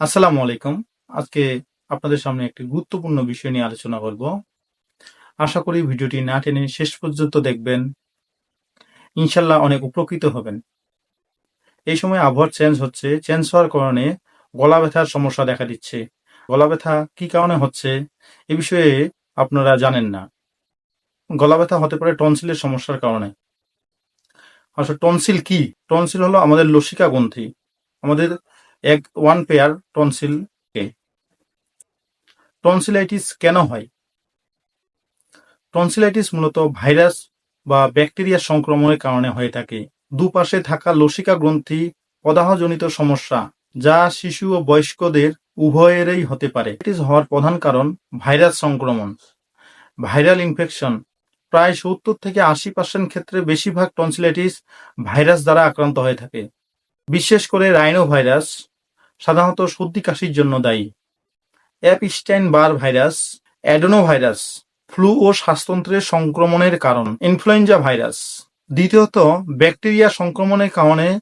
আসসালামু আলাইকুম। আজকে আপনাদের সামনে একটি গুরুত্বপূর্ণ বিষয় নিয়ে আলোচনা করব। আশা করি ভিডিওটি না টেনে শেষ পর্যন্ত দেখবেন। ইনশাল্লাহ অনেক উপকৃত হবেন। এই সময় আবহাওয়ার চেঞ্জ হচ্ছে। চেঞ্জ হওয়ার কারণে গলা ব্যথার সমস্যা দেখা দিচ্ছে। গলা ব্যথা কি কারণে হচ্ছে এ বিষয়ে আপনারা জানেন না। গলা ব্যথা হতে পারে টনসিলের সমস্যার কারণে। আসলে টনসিল কি? টনসিল হলো আমাদের লসিকা গ্রন্থি। আমাদের এক ওয়ান পেয়ার টনসিল টনসিলাইটিস কেন হয়? টনসিলাইটিস মূলত ভাইরাস বা ব্যাকটেরিয়া সংক্রমণের কারণে হয়ে থাকে। দুপাশে থাকা লসিকা গ্রন্থি প্রদাহজনিত সমস্যা, যা শিশু ও বয়স্কদের উভয়েরই হতে পারে। হওয়ার প্রধান কারণ ভাইরাস সংক্রমণ, ভাইরাল ইনফেকশন। প্রায় সত্তর থেকে আশি পার্সেন্ট ক্ষেত্রে বেশিরভাগ টনসিলাইটিস ভাইরাস দ্বারা আক্রান্ত হয়ে থাকে। বিশেষ করে রাইনো ভাইরাস সাধারণত সর্দি কাশির জন্য দায়ী। Epstein Barr virus adenovirus flu ও শ্বাসতন্ত্রের সংক্রমণের কারণ, ইনফ্লুয়েঞ্জা ভাইরাস। দ্বিতীয়ত, ব্যাকটেরিয়া সংক্রমণের কারণে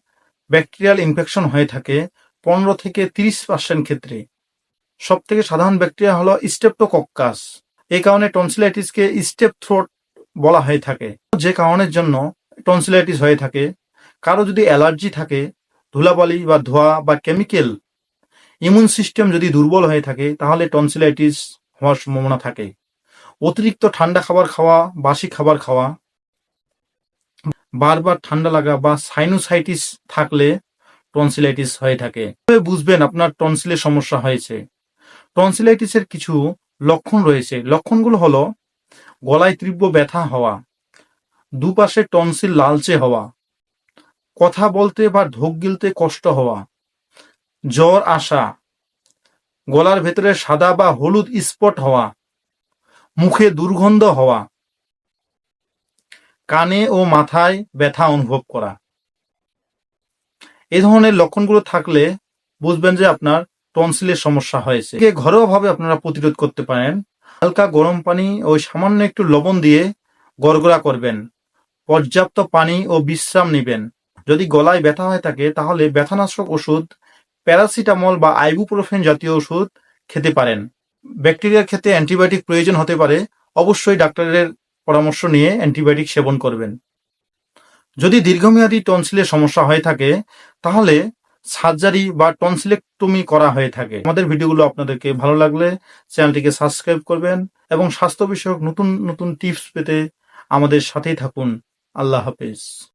ব্যাকটেরিয়াল ইনফেকশন হয়ে থাকে পনেরো থেকে তিরিশ পার্সেন্ট ক্ষেত্রে। সব থেকে সাধারণ ব্যাকটেরিয়া হলো স্টেপটোকক্কাস এই কারণে টনসিলাইটিসকে স্টেপ থ্রোট বলা হয়ে থাকে। যে কারণের জন্য টনসিলাইটিস হয়ে থাকে। কারও যদি অ্যালার্জি থাকে, ধুলাবালি বা ধোয়া বা কেমিক্যাল ইমিউন সিস্টেম যদি দুর্বল হয়ে থাকে, তাহলে টনসিলাইটিস হওয়ার সম্ভাবনা থাকে। অতিরিক্ত ঠান্ডা খাবার খাওয়া, বাসি খাবার খাওয়া, বারবার ঠান্ডা লাগা বা সাইনোসাইটিস থাকলে টনসিলাইটিস হয়ে থাকে। বুঝবেন আপনার টনসিলের সমস্যা হয়েছে। টনসিলাইটিসের কিছু লক্ষণ রয়েছে। লক্ষণগুলো হলো, গলায় তীব্র ব্যথা হওয়া, দুপাশে টনসিল লালচে হওয়া, কথা বলতে বা ঢোক গিলতে কষ্ট হওয়া জ্বর আসা, গলার ভেতরে সাদা বা হলুদ স্পট হওয়া, মুখে দুর্গন্ধ হওয়া, কানে ও মাথায় ব্যথা অনুভব করা। এই ধরনের লক্ষণগুলো থাকলে বুঝবেন যে আপনার টনসিলের সমস্যা হয়েছে। ঘরোয়াভাবে আপনারা প্রতিরোধ করতে পারেন। হালকা গরম পানি ও সামান্য একটু লবণ দিয়ে গড়গড়া করবেন। পর্যাপ্ত পানি ও বিশ্রাম নেবেন। যদি গলায় ব্যথা হয়ে থাকে, তাহলে ব্যথানাশক ওষুধ প্যারাসিটামল বা আইবুপ্রোফেন জাতীয় ওষুধ খেতে পারেন। ব্যাকটেরিয়ার ক্ষেত্রে অ্যান্টিবায়োটিক প্রয়োজন হতে পারে। অবশ্যই ডাক্তারের পরামর্শ নিয়ে অ্যান্টিবায়োটিক সেবন করবেন। যদি দীর্ঘমেয়াদী টনসিলের সমস্যা হয়ে থাকে, তাহলে সার্জারি বা টনসিলেক্টমি করা হয়ে থাকে। আমাদের ভিডিওগুলো আপনাদেরকে ভালো লাগলে চ্যানেলটিকে সাবস্ক্রাইব করবেন এবং স্বাস্থ্য বিষয়ক নতুন নতুন টিপস পেতে আমাদের সাথেই থাকুন। আল্লাহ হাফেজ।